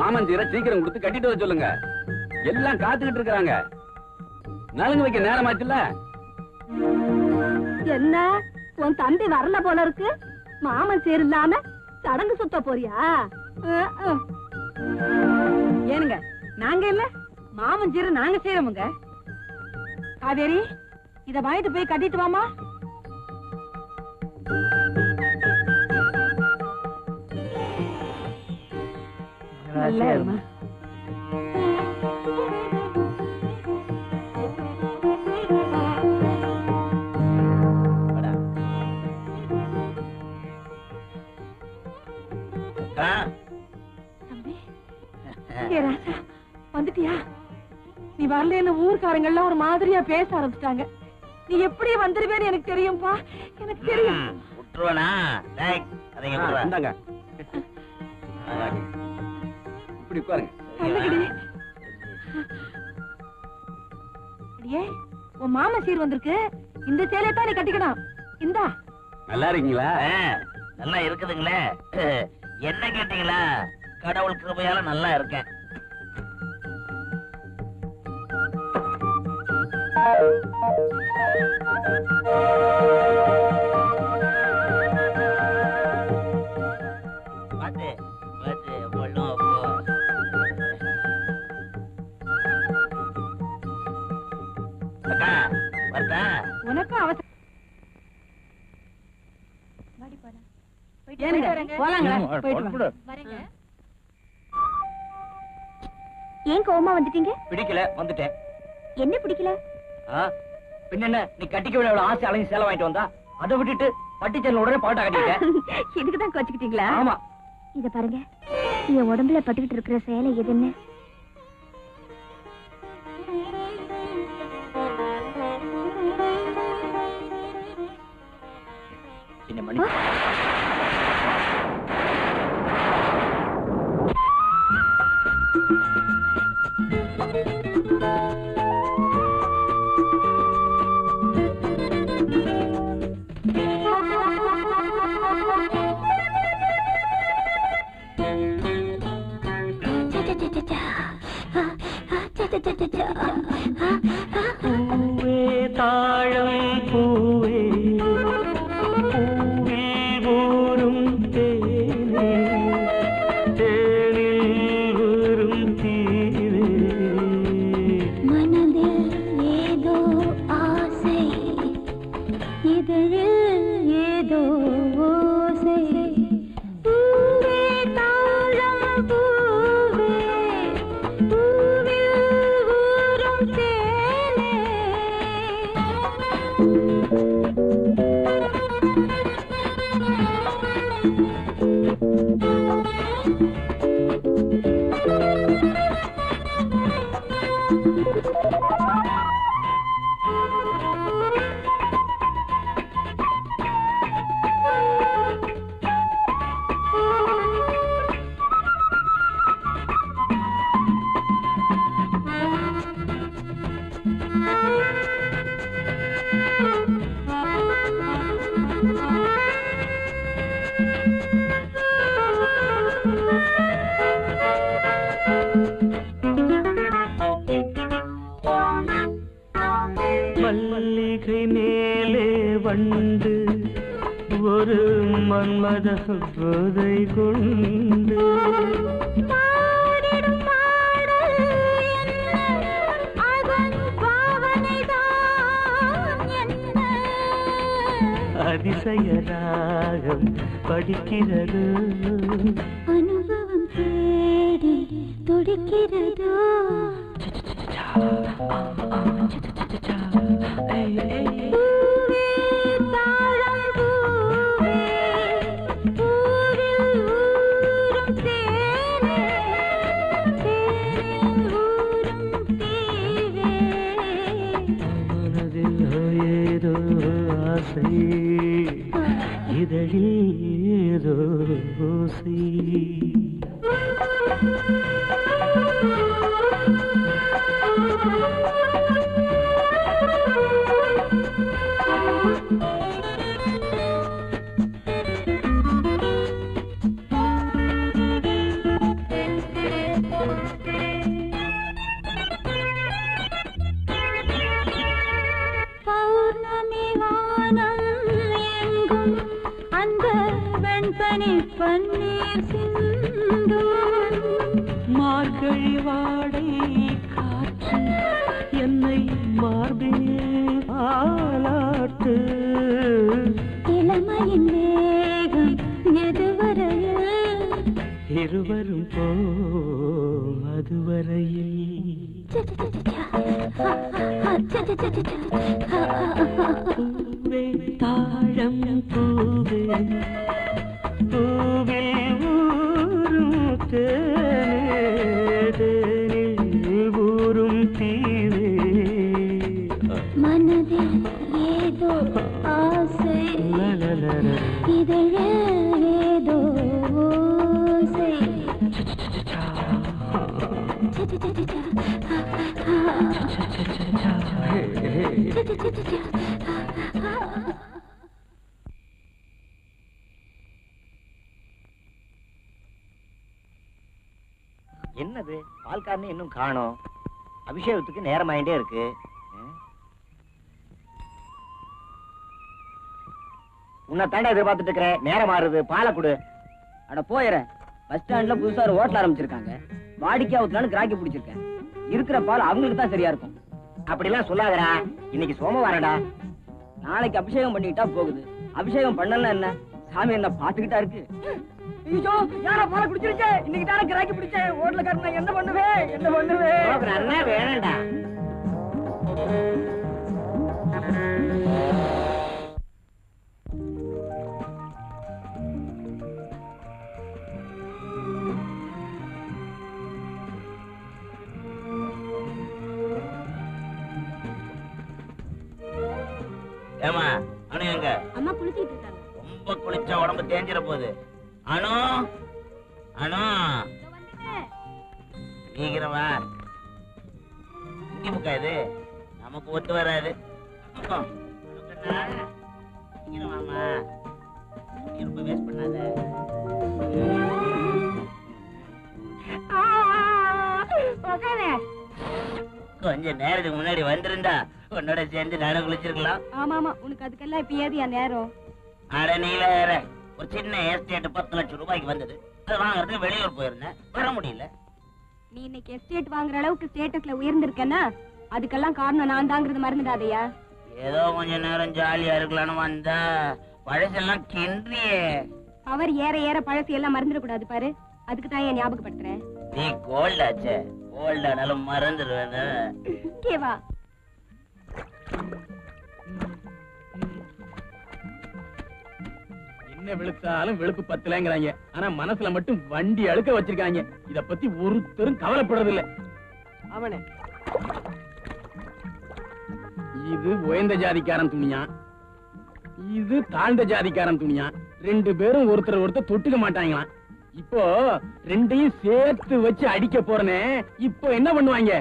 மாமஞ்சீரை சீக்கிரம் கொடுத்து கட்டிட்டு வர சொல்லுங்க. எல்லாம் காத்துக்கிட்டு இருக்காங்க நலங்கு வைக்க நேரமாச்சுல்ல என்ன? உன் தம்பி வரல போல இருக்கு. மாமன் சீர் இல்லாம சடங்கு சுத்த போறியா? ஏனுங்க நாங்க இல்ல. மாமன் சீர நாங்க செய்யறோமுங்க காவேரி இத வாங்கிட்டு போய் கட்டிட்டு வாமா. நல்லா இருமா? வந்துட்டியா? நீ வரலன்னு ஊர்க்காரங்க எல்லாம் ஒரு மாதிரியா பேச ஆரம்பிச்சிட்டாங்க. நீ எப்படி வந்துருவேன்னு எனக்கு தெரியும்பா? எனக்கு தெரியும். விட்டுருவனா? இப்படி உட்காருங்க. உன் மாமா சீர் வந்திருக்கு. இந்த சேலையை தான் நீ கட்டிக்கணும். இந்தா. நல்லா இருக்கீங்களா? நல்லா இருக்குதுங்களே. என்ன கேட்டீங்களா? கடவுள் கிருபையால நல்லா இருக்கேன். பாத்து உனக்கும் அவசரம். ஏன் கோவமா வந்துட்டீங்க? பிடிக்கல வந்துட்டேன். என்ன பிடிக்கல? பின்ன என்ன நீ கட்டிக்க விட ஆசை அலைஞ்சு சேலை வாங்கிட்டு வந்தா அதை விட்டுட்டு பட்டிச்சல் உடனே பாட்டா கட்டிக்கிட்டேன். இதுக்குதான் கோச்சுக்கிட்டீங்களா? ஆமா. இத பாருங்க என் உடம்புல பட்டுக்கிட்டு இருக்கிற சேலை எதுன்னு? என்ன மணி மன்மத போதை கொண்டு அதிசய ராகம் படிக்கிறது. அனுபவம் தேடி துடிக்கிறதோ? பூவே தாழம் ஆசை இதழில் ஏதோ மார்கழி வாடை காற்று என்னை மார்பில் ஆலாட்டு இளமையின் வேகம் எதுவரையில்? இருவரும் போம் அதுவரையில் பூவே தாழம் பூவே என்னது பால்காரனே இன்னும் காணோம். அபிஷேகத்துக்கு நேரமாயிட்டே இருக்கு. உன்னை தாண்டா எதிர்பார்த்துட்டு இருக்கிறேன் நேரம் மாறுது பாலை கொடு. அட போயிறேன். பஸ் ஸ்டாண்ட்ல புதுசா ஒரு ஹோட்டல் ஆரம்பிச்சிருக்காங்க. வாடிக்கையா ஊத்தலான்னு கிராக்கி பிடிச்சிருக்கேன். இருக்கிற பால் அவங்களுக்கு தான் சரியா இருக்கும். அப்படிலாம் சொல்லாதடா. இன்னைக்கு சோமவாரம்டா. நாளைக்கு அபிஷேகம் பண்ணிக்கிட்டா போகுது. அபிஷேகம் பண்ணல என்ன? சாமி என்ன பாத்துக்கிட்டா இருக்கு? ஐயோ யாரா பாலை குடிச்சிருச்சே. இன்னைக்கு தானே கிராக்கி பிடிச்சேன். ஹோட்டல காரணம் என்ன பண்ணுவேன்? என்ன பண்ணுவேன்? வேணாம்டா. தேஞ்சிட போகுது அனு அனு. சீக்கிரம் வா இங்க முக்கா இது. நமக்கு ஒத்து வராது. சீக்கிரம் வாமா. ரொம்ப வேஸ்ட் பண்ணாத. கொஞ்ச நேரத்துக்கு முன்னாடி வந்திருந்தா உன்னோட சேர்ந்து நானும் குளிச்சிருக்கலாம். ஆமா ஆமா உனக்கு அதுக்கெல்லாம் இப்ப ஏது என் நேரம்? அட நீல வேற. ஒரு சின்ன எஸ்டேட் பத்து லட்சம் ரூபாய்க்கு வந்தது. அது வாங்குறதுக்கு வெளியூர் போயிருந்தேன். வர முடியல. நீ இன்னைக்கு எஸ்டேட் வாங்குற அளவுக்கு ஸ்டேட்டஸ்ல உயர்ந்திருக்கேன்னா அதுக்கெல்லாம் காரணம் நான் தாங்கிறது மறந்துடாதயா. ஏதோ கொஞ்ச நேரம் ஜாலியா இருக்கலாம்னு வந்தா பழசெல்லாம் கின்றியே. அவர் ஏற ஏற பழசு எல்லாம் மறந்துடக்கூடாது பாரு. அதுக்கு தான் ஏன் ஞாபகப்படுத்துறேன். நீ கோல்ட் ஆச்சே. கோல்ட் ஆனாலும் மறந்துடுவேன்னு என்ன வெளுத்தாலும் வெளுப்பு பத்தலங்கிறாங்க. ஆனா மனசுல மட்டும் வண்டி அழுக்க வச்சிருக்காங்க. இத பத்தி ஒருத்தரும் கவலைப்படுறது இல்ல அவனே. இது உயர்ந்த ஜாதிக்காரன் துணியா? இது தாழ்ந்த ஜாதிக்காரன் துணியா? ரெண்டு பேரும் ஒருத்தர் ஒருத்தர் தொட்டுக்க மாட்டாங்களாம் இப்போ ரெண்டையும் சேர்த்து வச்சு அடிக்க போறனே. இப்போ என்ன பண்ணுவாங்க?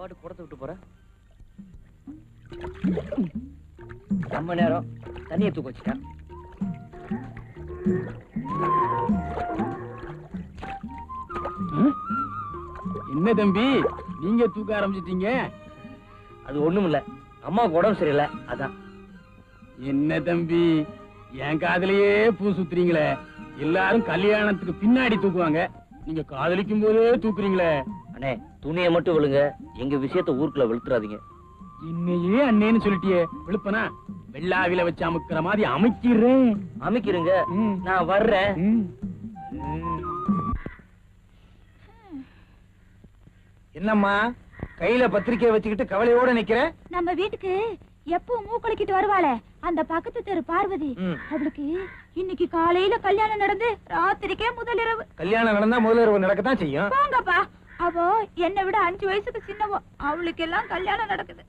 அவட்டு குடத்தை விட்டு போற ரொம்ப நேரம் தண்ணியை தூக்க வச்சுட்டேன். என்ன தம்பி நீங்க தூக்க ஆரம்பிச்சிட்டீங்க? அது ஒண்ணும் இல்ல. அம்மாவுக்கு உடம்பு சரியில்லை அதான். என்ன தம்பி என் காதலையே பூ சுத்துறீங்களே. எல்லாரும் கல்யாணத்துக்கு பின்னாடி தூக்குவாங்க. நீங்க காதலிக்கும் போதே தூக்குறீங்களே. அண்ணே துணியை மட்டும் விழுங்க. எங்க விஷயத்த ஊருக்குள்ள வெளுத்துறாதீங்க. இன்னையே அண்ணேன்னு சொல்லிட்டியே. விழுப்பனா வெள்ளாவில வச்சு அமுக்குற மாதிரி அமைக்கிறேன். அமைக்கிறீங்க. நான் வர்றேன். என்னம்மா? கையில பத்திரிக்கையை வச்சுக்கிட்டு கவலையோட நிக்கிற? நம்ம வீட்டுக்கு எப்போ மூக்கலிக்கிட்டு வருவாளே? அந்த பக்கத்து தெரு பார்வதி. அவளுக்கு இன்னைக்கு காலையில கல்யாணம் நடந்து ராத்திரிக்கே முதலிரவு கல்யாணம் நடந்தா முதல்ல இரவு நடக்கத்தான் செய்யும். போங்கப்பா அவ என்னை விட அஞ்சு வயசுக்கு சின்னவோ. அவளுக்கு எல்லாம் கல்யாணம் நடக்குது.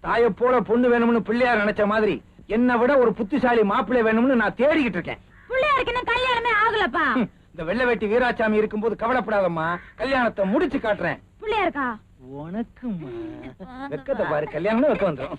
தாயை போல பொண்ணு வேணும்னு பிள்ளையார் நினைச்ச மாதிரி என்னை விட ஒரு புத்திசாலி மாப்பிள்ளை வேணும்னு நான் தேடிக்கிட்டு இருக்கேன். பிள்ளையாருக்கு இன்னும் கல்யாணமே ஆகலப்பா. இந்த வெள்ளை வேட்டி வீராசாமி இருக்கும்போது கவலைப்படாதம்மா. கல்யாணத்தை முடிச்சு காட்டுறேன். பிள்ளையாருக்கா? உனக்குமா வெக்கத்தை பாரு. கல்யாணம் வெக்க வந்துடும்